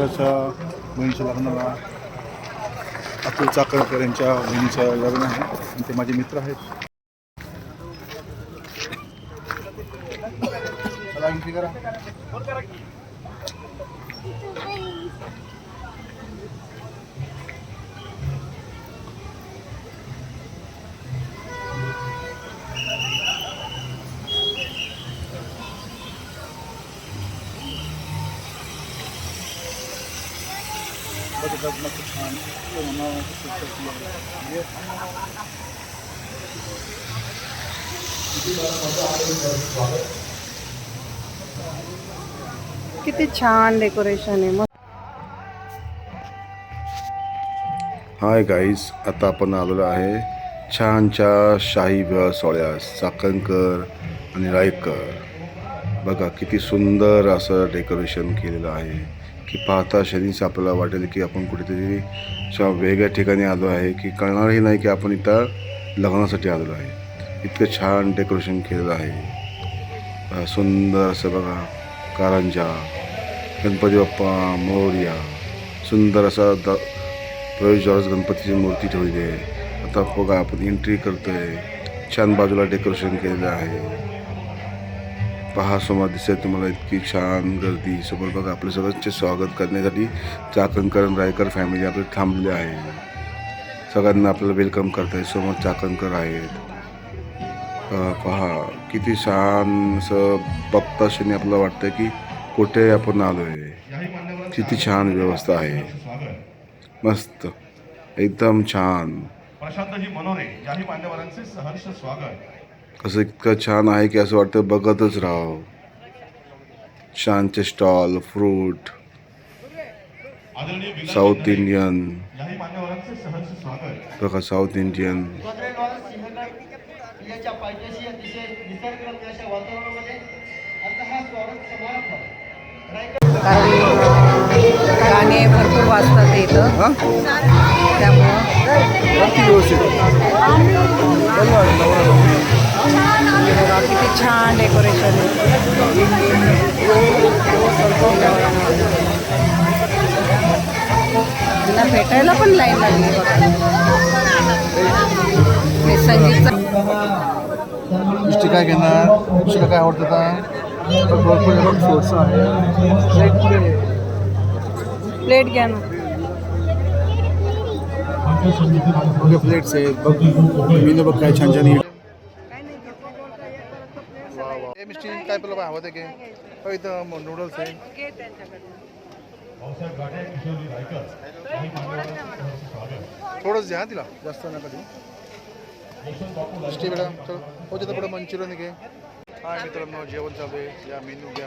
त्याच्या बहिणीच्या लग्नाला अतुल चाकणकर यांच्या बहिणीचं लग्न आहे. आणि ते माझे मित्र आहेत. चला एंट्री करा बघ लग्न खूप छान तो म्हणावं खूप छान. ये. किती छान डेकोरेशन आहे मस्त हाय गाईज आता आपण आलेलो आहे छानच्या शाही विवाह सोहळ्यास चाकणकर आणि रायकर बघा किती सुंदर असं डेकोरेशन केलेलं आहे की पाहता शनीच आपल्याला वाटेल की आपण कुठेतरी अशा वेगळ्या ठिकाणी आलो आहे की कळणारही नाही की आपण इथं लग्नासाठी आलेलो आहे. इतकं छान डेकोरेशन केलेलं आहे. सुंदर असं बघा कारंजा गणपती बाप्पा मोरया सुंदर असा द प्रवेशद्वारात गणपतीची मूर्ती ठेवली आहे. आता बघा आपण एंट्री करतो आहे छान बाजूला डेकोरेशन केलेलं आहे. पहा समोर दिसत तुम्हाला इतकी छान गर्दी. समोर बघा आपलं सगळ्यांचे स्वागत करण्यासाठी चाकणकर रायकर फॅमिली आपले थांबले आहे. सगळ्यांना आपल्याला वेलकम करताय. समोर चाकणकर आहेत. पहा किती छान असं बघता क्षणी आपल्याला वाटतं की कुठे आपण आलो आहे किती छान व्यवस्था आहे. मस्त. एकदम छान. प्रशांतजी मनोरे याही मान्यवरांचे सहर्ष स्वागत. कसं इतकं छान आहे की असं वाटतं बघतच राहावं छानचे स्टॉल फ्रूट आदरणीय विलास साऊथ इंडियन याही मान्यवरांचे सहर्ष स्वागत बघा साऊथ इंडियन। गोदरेजवाला सिंहगड किल्ल्याच्या पायथ्याशी अतिशय निसर्गरम्य अशा वातावरणामध्ये आता हा। स्वागत समारंभ कारण अं, गाणे भरपूर वाजतात इथं. त्यामुळं हे बघा, किती छान डेकोरेशन त्यांना भेटायला पण लाईन लागली बघा. हे काय घेणार. मिष्टीला काय आवडतं का आहे. प्लेट घ्या ना. प्लेट्स आहेत. बघ मेनू बघ काय छान छान काय तुला हवं ते घे हो इथं नूडल्स आहे थोडंच द्या तिला जास्त नका देऊ मिष्टी बेटा चल हो तिथं पुढे मंचुरियन घे हाय मित्रांनो जेवण चालू आहे या मेनू घ्या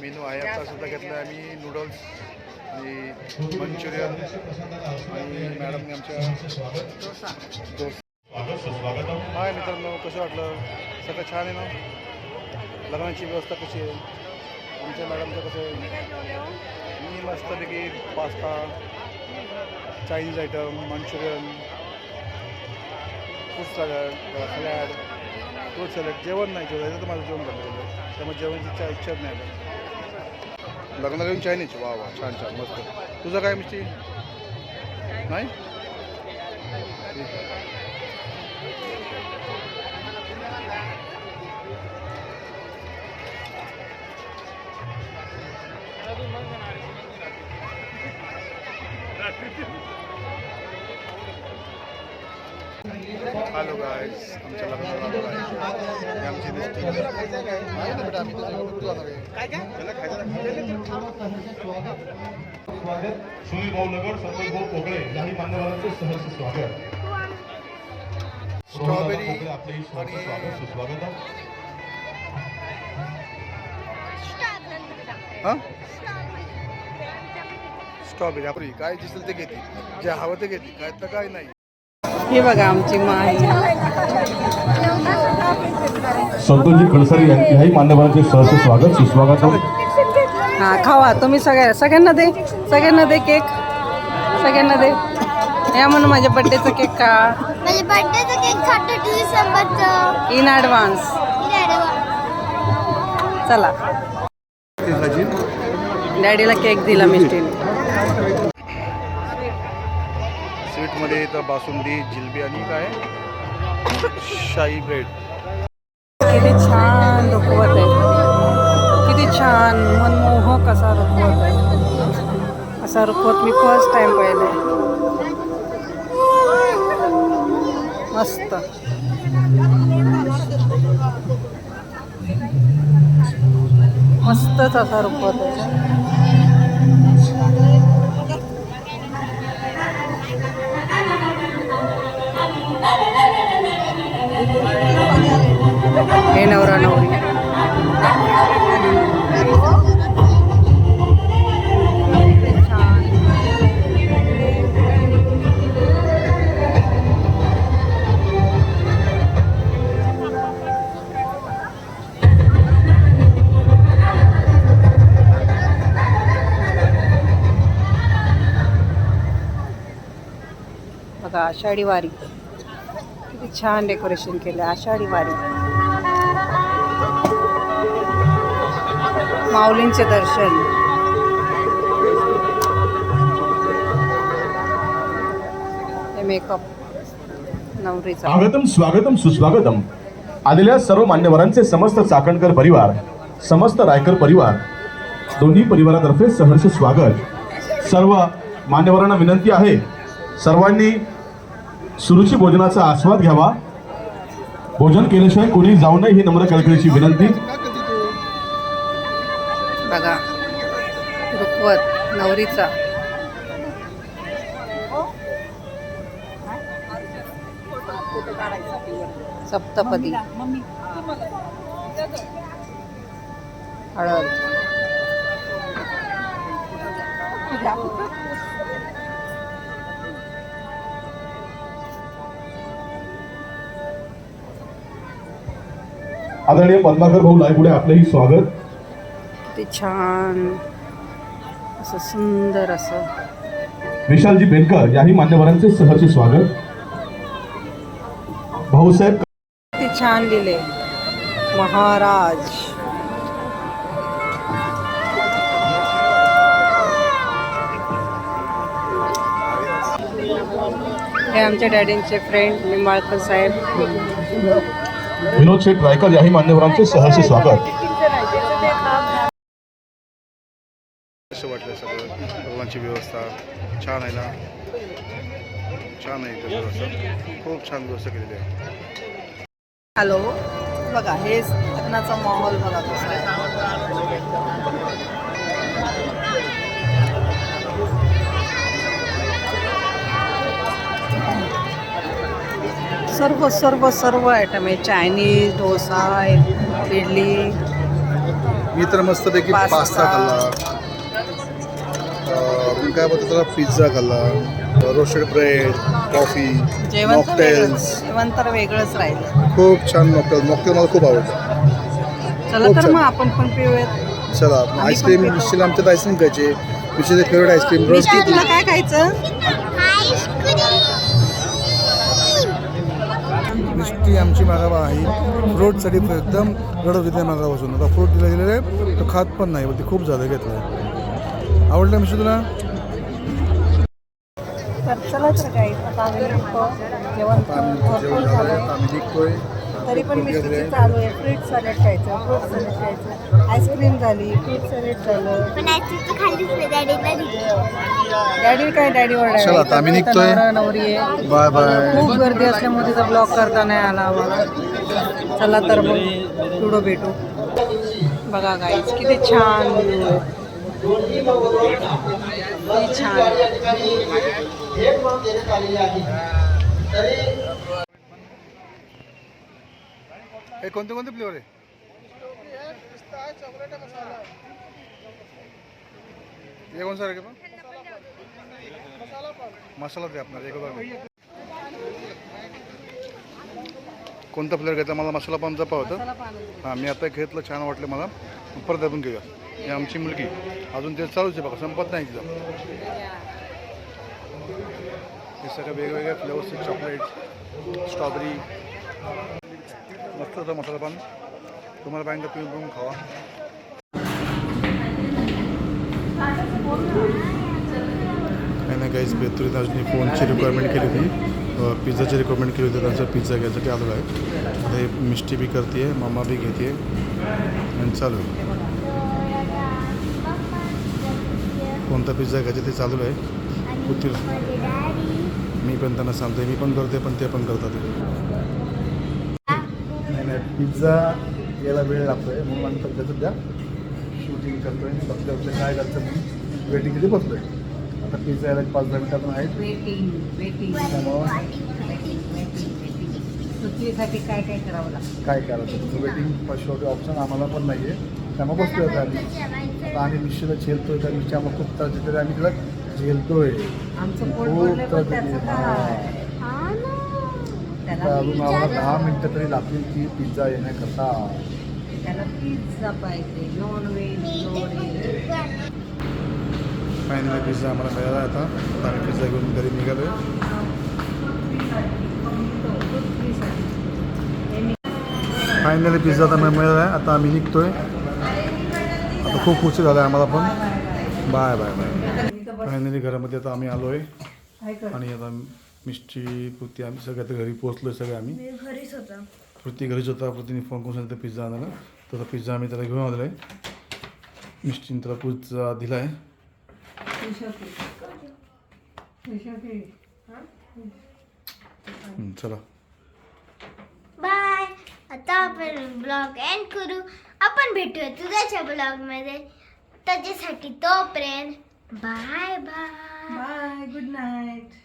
मेनू आहे आता सुद्धा घेतला आहे आम्ही नूडल्स आणि मंचुरियन आणि मॅडमने आमच्या डोसा स्वागत हाय मित्रांनो कसं वाटलं? सगळं छान आहे ना? लग्नाची व्यवस्था कशी आहे? आमच्या मॅडमचं कसं आहे? मी मस्तपैकी pasta Chinese item Manchurian fruit salad salad fruit salad जेवण नाही जेवायचं तर माझं जेवण झालं त्यामुळे जेवणाची इच्छा इच्छाच नाही आता. लग्न घेऊन चायनीज? वा वा छान छान मस्त. तुझं काय मिस्टी? नाही? ठीक आहे. हॅलो गायस आमच्या लग्नाला आमची आहे ना बेटा आम्ही खायचं सुनील भाऊ नगर संतोष भाऊ पोकळे याही मान्यवरांचे सहर्ष स्वागत. स्ट्रॉबेरी आणि- हां? स्ट्रॉबेरी आपली काय दिसेल ते घेते. जे हवं ते घेते काय तर काय नाही. हे बघा आमची माई. संतोषजी खडसरी याही मान्यवरांचे सहर्ष स्वागत सुस्वागतम हा खावा. तुम्ही सगळ्या सगळ्यांना दे. सगळ्यांना दे केक. सगळ्यांना दे. या म्हणून माझ्या बड्डेचा केक माझ्या टू डिसेंबरचं इन ॲडव्हान्स चला. डॅडीला केक दिला मिस्टीने. स्वीटमध्ये इथं बासुंदी जिलबी आणि काय? शाही ब्रेड किती छान रुखवत आहे. किती छान मनमोहक असा रुखवत आहे. असा रुखवत मी फर्स्ट टाइम पाहिलं मस्त. मस्तच असा रूप हे नवरा नवरी. आषाढी वारी. किती छान डेकोरेशन केलं आषाढी वारी. माऊलींचे दर्शन. हे मेकअप नवरीचा. स्वागतम स्वागतम सुस्वागतम. आलेल्या सर्व मान्यवरांचे समस्त चाकणकर परिवार समस्त रायकर परिवार दोन्ही परिवारातर्फे सहर्ष स्वागत. सर्व मान्यवरांना विनंती आहे. सर्वांनी सुरुची भोजनाचा आस्वाद घ्यावा. भोजन केल्याशिवाय कोणी जाऊ नये ही नम्र कळकळीची विनंती. बघा रुखवत नवरीचा. सप्तपदी. हळद. आदरणीय पद्माकर भाऊ लायगुडे आपलेही स्वागत. किती छान. असं सुंदर असं. विशालजी बेनकर याही मान्यवरांचे सहर्ष स्वागत. भाऊसाहेब किती छान लिहिले. महाराज. हे आमच्या डॅडींचे फ्रेंड निंबाळकर साहेब. विनोद शेठ रायकर याही मान्यवरांचे सहर्ष स्वागत. कसं वाटलं सगळं. सर्वांची व्यवस्था छान आहे ना? छान आहे इथं व्यवस्था खूप छान व्यवस्था केलेली आहे. हॅलो. बघा हे लग्नाचा माहोल बघा सर्व सर्व सर्व आयटम आहे. चायनीज डोसा इडली मी तर मस्तपैकी पास्ता. पास्ता खाल्ला. काय बोलतो त्याला? पिझ्झा खाल्ला. रोस्टेड ब्रेड कॉफी जेवण तर वेगळंच. मॉकटेल्स जेवण तर वेगळंच राहील. खूप छान मॉकटेल मॉकटेल मला खूप आवडतं. चला खूप तर छान. मग आपण पण पिऊयात. चला पण आईस्क्रीम पितो. आमच्यात आईस्क्रीम खायचे. विषय फेवरेट आईस्क्रीम रोज तुला काय खायचं? मिष्टी आमची मागावा आहे फ्रूटसाठी एकदम रडत होती मागापासून आता फ्रूट दिला गेलेलं आहे तो खात पण नाही बोलते खूप झालं घेतलं आहे आवडलं मिष्टी तुला तर चला तर काही आता आम्ही निघतो. जेवण भरपूर झालंय. आम्ही निघतोय तरी पण मिस्टीची चालू आहे. फ्रूट सॅलेड खायचं फ्रूट सॅलेड खायचं. आईस्क्रीम झाली फ्रूट सॅलेड झालं. पण ऍक्च्युली खाल्लीच नाही. डॅडीला दिली. डॅडी काय डॅडी चला, आता आम्ही निघतोय. नवरी आहे. Bye bye. खूप गर्दी असल्यामुळे तिचा ब्लॉक करता नाही आला आम्हाला. चला तर मग पुढं भेटू. बघा गाईज किती छान. view आहे. किती छान. भेट म्हणून देण्यात आलेली आहे तरी हे कोणते कोणते फ्लेवर आहे? हे कोण सर मसाला ते आपणार एक बघा. कोणता फ्लेवर घेतला? मला मसाला पान जपा होतं. हां मी आता घेतलं छान वाटलं मला. परत अजून घेऊया. ही आमची मुलगी. अजून ते चालूच आहे बघा संपत नाही तिथं. हे सगळे वेगवेगळ्या फ्लेवर्सचे चॉकलेट स्ट्रॉबेरी मस्त होतं मसाला पान तुम्हाला पाहिजे तुम्ही बघून खावा. काही नाही काहीच बेतुरी दाजनी फोनची रिक्वायरमेंट केली होती. पिझ्झाची रिक्वायरमेंट केली होती त्यांचा पिझ्झा घ्यायसाठी आलेलो आहे. आता हे मिष्टी बी करते आहे मामा बी घेते आणि चालू आहे. कोणता पिझ्झा घ्यायचा ते चालू आहे. होतील मी पण त्यांना सांगतोय मी पण करते पण ते पण करतात. नाही नाही पिझ्झा यायला वेळ लागतोय म्हणून आम्ही सध्या सध्या शूटिंग करतोय बघतोय आपलं काय करायचं म्हणून वेटिंगमध्ये बसतोय आता पिझ्झा यायला पाच दहा आहेत. वेटिंग वेटिंग वेटिंग वेटिंग सुट्टीसाठी काय काय करावं लागतं? काय करायचं तुझं वेटिंग शेवटी ऑप्शन आम्हाला पण नाही आहे त्यामुळे बसतोय आता आम्ही. आता आम्ही मिशीला झेलतोय त्या मिशी आम्हाला खूप त्रास देते आम्ही तिला झेलतोय. खूप त्रास पण देते त्याला अजून आम्हाला दहा मिनिटं तरी लागतील की पिझ्झा येण्याकरता त्याला पिझ्झा पाहिजे non veg non finally pizza आम्हाला मिळाला आहे आता. आम्ही पिझ्झा घेऊन घरी निघालो फायनली पिझ्झा आता मिळाला आहे. आता आम्ही निघतोय. आता खूप उशीर झाला आहे आम्हाला पण. Bye bye bye. फायनली घरामध्ये आता आम्ही आलो आहे आणि आता मिष्टी पृथ्वी आम्ही सगळे आता घरी पोहोचलो आहे सगळे आम्ही. घरीच होता. पृथ्वी घरीच होता पृथ्वीने फोन करून सांगितलं पिझ्झा आणायला. तर पिझ्झा आम्ही त्याला घेऊन आलेलो आहे. मिष्टीने त्याला पिझ्झा दिला आहे हं, चला. बाय. आता आपण ब्लॉग एंड करू. आपण भेटूया तुझ्याच्या ब्लॉगमध्ये. त्याच्यासाठी तोपर्यंत bye bye. Bye good night